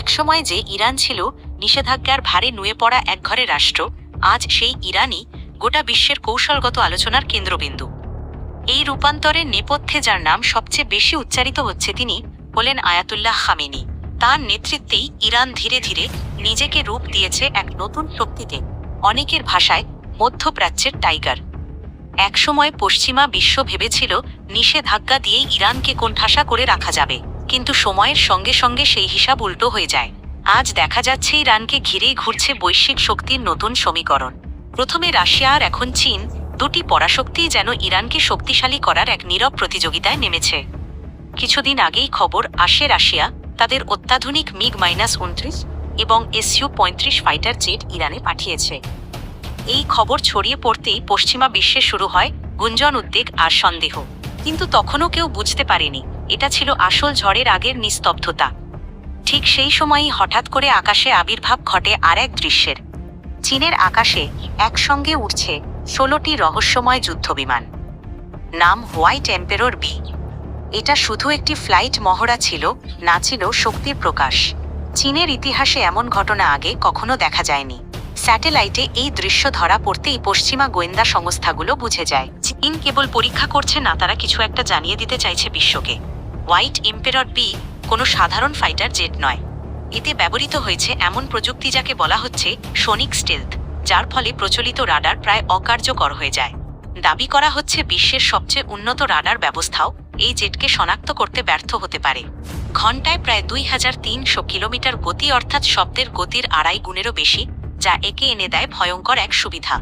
একসময় যে ইরান ছিল, নিষেধাজ্ঞার ভারে নুয়ে পড়া একঘরে রাষ্ট্র, আজ সেই ইরানই গোটা বিশ্বের কৌশলগত আলোচনার কেন্দ্রবিন্দু। এই রূপান্তরের নেপথ্যে যার নাম সবচেয়ে বেশি উচ্চারিত হচ্ছে তিনি হলেন আয়াতুল্লাহ খামেনি। তার নেতৃত্বেই ইরান ধীরে ধীরে নিজেকে রূপ দিয়েছে এক নতুন শক্তিতে, অনেকের ভাষায় মধ্যপ্রাচ্যের টাইগার। একসময় পশ্চিমা বিশ্ব ভেবেছিল নিষেধাজ্ঞা দিয়েই ইরানকে কোণঠাসা করে রাখা যাবে। কিন্তু সময়ের সঙ্গে সঙ্গে সেই হিসাব উল্টো হয়ে যায়। আজ দেখা যাচ্ছে ইরানকে ঘিরেই ঘুরছে বৈশ্বিক শক্তির নতুন সমীকরণ। প্রথমে রাশিয়া আর এখন চীন, দুটি পরাশক্তিই যেন ইরানকে শক্তিশালী করার এক নীরব প্রতিযোগিতায় নেমেছে। কিছুদিন আগেই খবর আসে রাশিয়া, তাদের অত্যাধুনিক মিগ মাইনাস উনত্রিশ এবং এসইউ পঁয়ত্রিশ ফাইটার জেট ইরানে পাঠিয়েছে। এই খবর ছড়িয়ে পড়তেই পশ্চিমা বিশ্বে শুরু হয় গুঞ্জন, উদ্বেগ আর সন্দেহ। কিন্তু তখনও কেউ বুঝতে পারেনি এটা ছিল আসল ঝড়ের আগের নিস্তব্ধতা। ঠিক সেই সময়ই হঠাৎ করে আকাশে আবির্ভাব ঘটে আর এক দৃশ্যের। চীনের আকাশে একসঙ্গে উঠছে ষোলোটি রহস্যময় যুদ্ধবিমান। নাম হোয়াইট এম্পেরর বি। এটা শুধু একটি ফ্লাইট মহড়া ছিল, না ছিল শক্তির প্রকাশ। চীনের ইতিহাসে এমন ঘটনা আগে কখনো দেখা যায়নি। স্যাটেলাইটে এই দৃশ্য ধরা পড়তেই পশ্চিমা গোয়েন্দা সংস্থাগুলো বুঝে যায়। চীন কেবল পরীক্ষা করছে না, তারা কিছু একটা জানিয়ে দিতে চাইছে বিশ্বকে। হোয়াইট এম্পেরর বি কোনো সাধারণ ফাইটার জেট নয়। এতে ব্যবহৃত হয়েছে এমন প্রযুক্তি যাকে বলা হচ্ছে সনিক স্টেলথ, যার ফলে প্রচলিত রাডার প্রায় অকার্যকর হয়ে যায়। দাবি করা হচ্ছে বিশ্বের সবচেয়ে উন্নত রাডার ব্যবস্থাও এই জেটকে শনাক্ত করতে ব্যর্থ হতে পারে। ঘন্টায় প্রায় দুই হাজার তিনশো কিলোমিটার গতি অর্থাৎ শব্দের গতির আড়াই গুণেরও বেশি, যা একে এনে দেয় ভয়ঙ্কর এক সুবিধা।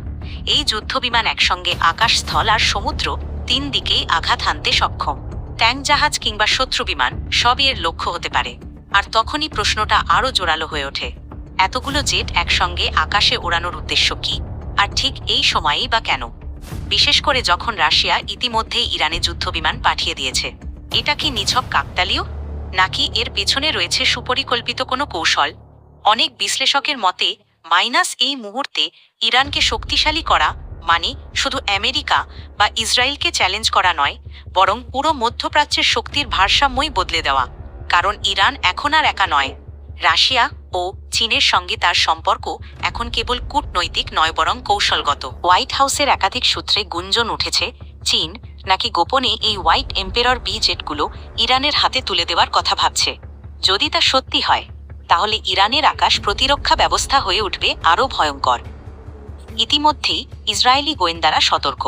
এই যুদ্ধবিমান একসঙ্গে আকাশ স্থল আর সমুদ্র তিন দিকেই আঘাত হানতে সক্ষম। ট্যাঙ্ক জাহাজ কিংবা শত্রু বিমান, সবই এর লক্ষ্য হতে পারে। আর তখনই প্রশ্নটা আরও জোরালো হয়ে ওঠে। এতগুলো জেট একসঙ্গে আকাশে ওড়ানোর উদ্দেশ্য কি? আর ঠিক এই সময়েই বা কেন? বিশেষ করে যখন রাশিয়া ইতিমধ্যেই ইরানে যুদ্ধবিমান পাঠিয়ে দিয়েছে। এটা কি নিছক কাকতালীয়? নাকি এর পেছনে রয়েছে সুপরিকল্পিত কোনো কৌশল? অনেক বিশ্লেষকের মতে, মাইনাস এই মুহূর্তে ইরানকে শক্তিশালী করা মানে শুধু আমেরিকা বা ইসরায়েলকে চ্যালেঞ্জ করা নয়, বরং পুরো মধ্যপ্রাচ্যের শক্তির ভারসাম্যই বদলে দেওয়া, কারণ ইরান এখন আর একা নয়। রাশিয়া ও চীনের সঙ্গে তার সম্পর্ক এখন কেবল কূটনৈতিক নয়, বরং কৌশলগত। হোয়াইট হাউসের একাধিক সূত্রে গুঞ্জন উঠেছে, চীন নাকি গোপনে এই হোয়াইট এম্পেরর বি জেটগুলো ইরানের হাতে তুলে দেওয়ার কথা ভাবছে। যদি তা সত্যি হয়, তাহলে ইরানের আকাশ প্রতিরক্ষা ব্যবস্থা হয়ে উঠবে আরও ভয়ঙ্কর। ইতিমধ্যেই ইসরায়েলি গোয়েন্দারা সতর্ক।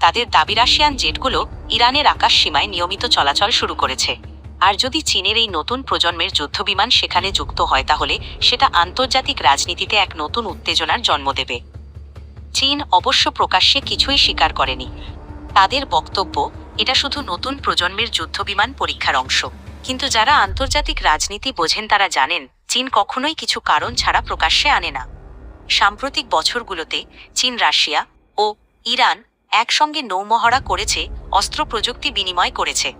তাদের দাবি রাশিয়ান জেটগুলো ইরানের আকাশ সীমায় নিয়মিত চলাচল শুরু করেছে। আর যদি চীনের এই নতুন প্রজন্মের যুদ্ধবিমান সেখানে যুক্ত হয় তাহলে সেটা আন্তর্জাতিক রাজনীতিতে এক নতুন উত্তেজনার জন্ম দেবে। চীন অবশ্য প্রকাশ্যে কিছুই স্বীকার করেনি। তাদের বক্তব্য, এটা শুধু নতুন প্রজন্মের যুদ্ধবিমান পরীক্ষার অংশ। কিন্তু যারা আন্তর্জাতিক রাজনীতি বোঝেন তারা জানেন, চীন কখনোই কিছু কারণ ছাড়া প্রকাশ্যে আনে না। সাম্প্রতিক বছরগুলোতে চীন, রাশিয়া ও ইরান একসঙ্গে নৌমহড়া করেছে, অস্ত্র প্রযুক্তি বিনিময় করেছে।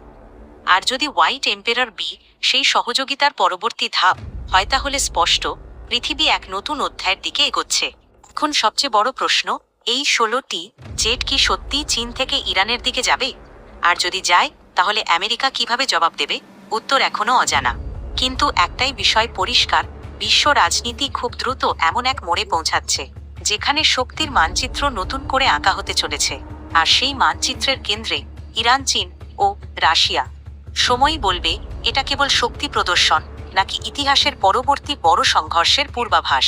আর যদি হোয়াইট এম্পেরর বি সেই সহযোগিতার পরবর্তী ধাপ হয় তাহলে স্পষ্ট, পৃথিবী এক নতুন অধ্যায়ের দিকে এগোচ্ছে। এখন সবচেয়ে বড় প্রশ্ন, এই ষোলোটি জেট কি সত্যি চীন থেকে ইরানের দিকে যাবে? আর যদি যায়, তাহলে আমেরিকা কীভাবে জবাব দেবে? উত্তর এখনও অজানা। কিন্তু একটাই বিষয় পরিষ্কার বিশ্ব রাজনীতি খুব দ্রুত এমন এক মোড়ে পৌঁছাচ্ছে, যেখানে শক্তির মানচিত্র নতুন করে আঁকা হতে চলেছে। আর সেই মানচিত্রের কেন্দ্রে ইরান, চীন ও রাশিয়া। সময়ই বলবে, এটা কেবল শক্তি প্রদর্শন, নাকি ইতিহাসের পরবর্তী বড় সংঘর্ষের পূর্বাভাস।